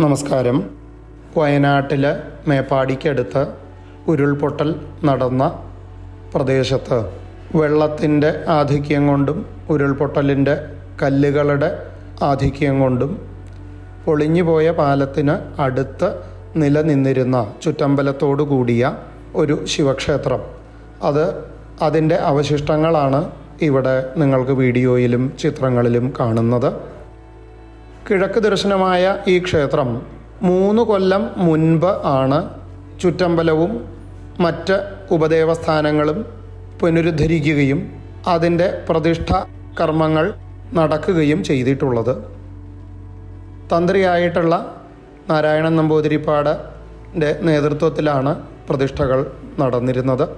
നമസ്കാരം. വയനാട്ടിലെ മേപ്പാടിക്കടുത്ത് ഉരുൾപൊട്ടൽ നടന്ന പ്രദേശത്ത് വെള്ളത്തിന്റെ ആധിക്യം കൊണ്ടും ഉരുൾപൊട്ടലിന്റെ കല്ലുകളുടെ ആധിക്യം കൊണ്ടും പൊളിഞ്ഞുപോയ പാലത്തിന് അടുത്ത് നിലനിന്നിരുന്ന ചുറ്റമ്പലത്തോടു കൂടിയ ഒരു ശിവക്ഷേത്രം. അത് അതിന്റെ അവശിഷ്ടങ്ങളാണ് ഇവിടെ നിങ്ങൾക്ക് വീഡിയോയിലും ചിത്രങ്ങളിലും കാണുന്നത്. കിഴക്ക് ദർശനമായ ഈ ക്ഷേത്രം മൂന്ന് കൊല്ലം മുൻപ് ആണ് ചുറ്റമ്പലവും മറ്റ് ഉപദേവസ്ഥാനങ്ങളും പുനരുദ്ധരിക്കുകയും അതിന്റെ പ്രതിഷ്ഠ കർമ്മങ്ങൾ നടക്കുകയും ചെയ്തിട്ടുള്ളത്. തന്ത്രിയായിട്ടുള്ള നാരായണൻ നമ്പൂതിരിപ്പാടിന്റെ നേതൃത്വത്തിലാണ് പ്രതിഷ്ഠകൾ നടന്നിരുന്നത്.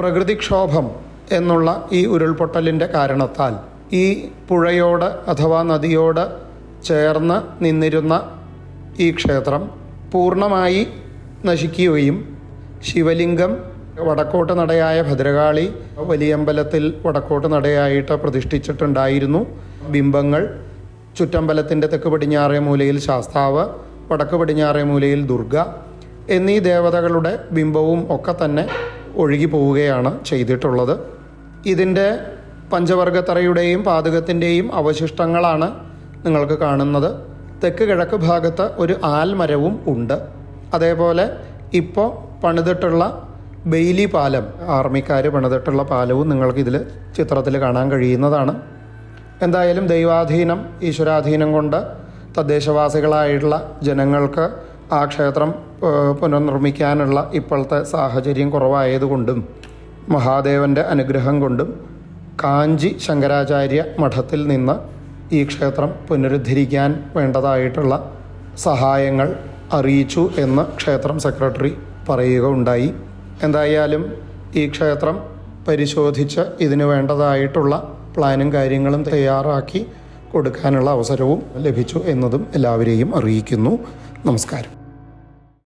പ്രകൃതിക്ഷോഭം എന്നുള്ള ഈ ഉരുൾപൊട്ടലിന്റെ കാരണത്താൽ ഈ പുഴയോട് അഥവാ നദിയോട് ചേർന്ന് നിന്നിരുന്ന ഈ ക്ഷേത്രം പൂർണമായി നശിക്കുകയും ശിവലിംഗം വടക്കോട്ട് നടയായ ഭദ്രകാളി വലിയമ്പലത്തിൽ വടക്കോട്ട് നടയായിട്ട് പ്രതിഷ്ഠിച്ചിട്ടുണ്ടായിരുന്നു. ബിംബങ്ങൾ ചുറ്റമ്പലത്തിന്റെ തെക്ക് പടിഞ്ഞാറേ മൂലയിൽ ശാസ്താവ് വടക്ക് പടിഞ്ഞാറേ മൂലയിൽ ദുർഗ എന്നീ ദേവതകളുടെ ബിംബവും ഒക്കെ തന്നെ ഒഴുകി പോവുകയാണ് ചെയ്തിട്ടുള്ളത്. ഇതിന്റെ പഞ്ചവർഗത്തറയുടെയും പാതകത്തിന്റെയും അവശിഷ്ടങ്ങളാണ് നിങ്ങൾക്ക് കാണുന്നത്. തെക്ക് കിഴക്ക് ഭാഗത്ത് ഒരു ആൽമരവും ഉണ്ട്. അതേപോലെ ഇപ്പോൾ പണിതിട്ടുള്ള ബെയിലി പാലം ആർമിക്കാർ പണിതിട്ടുള്ള പാലവും നിങ്ങൾക്ക് ഇതിൽ ചിത്രത്തിൽ കാണാൻ കഴിയുന്നതാണ്. എന്തായാലും ദൈവാധീനം ഈശ്വരാധീനം കൊണ്ട് തദ്ദേശവാസികളായിട്ടുള്ള ജനങ്ങൾക്ക് ആ ക്ഷേത്രം പുനർനിർമ്മിക്കാനുള്ള ഇപ്പോഴത്തെ സാഹചര്യം കുറവായതുകൊണ്ടും മഹാദേവന്റെ അനുഗ്രഹം കൊണ്ടും കാഞ്ചി ശങ്കരാചാര്യ മഠത്തിൽ നിന്ന് ഈ ക്ഷേത്രം പുനരുദ്ധരിക്കാൻ വേണ്ടതായിട്ടുള്ള സഹായങ്ങൾ അറിയിച്ചു എന്ന് ക്ഷേത്രം സെക്രട്ടറി പറയുക ഉണ്ടായി എന്തായാലും ഈ ക്ഷേത്രം പരിശോധിച്ച് ഇതിന് വേണ്ടതായിട്ടുള്ള പ്ലാനും കാര്യങ്ങളും തയ്യാറാക്കി കൊടുക്കാനുള്ള അവസരവും ലഭിച്ചു എന്നതും എല്ലാവരെയും അറിയിക്കുന്നു. നമസ്കാരം.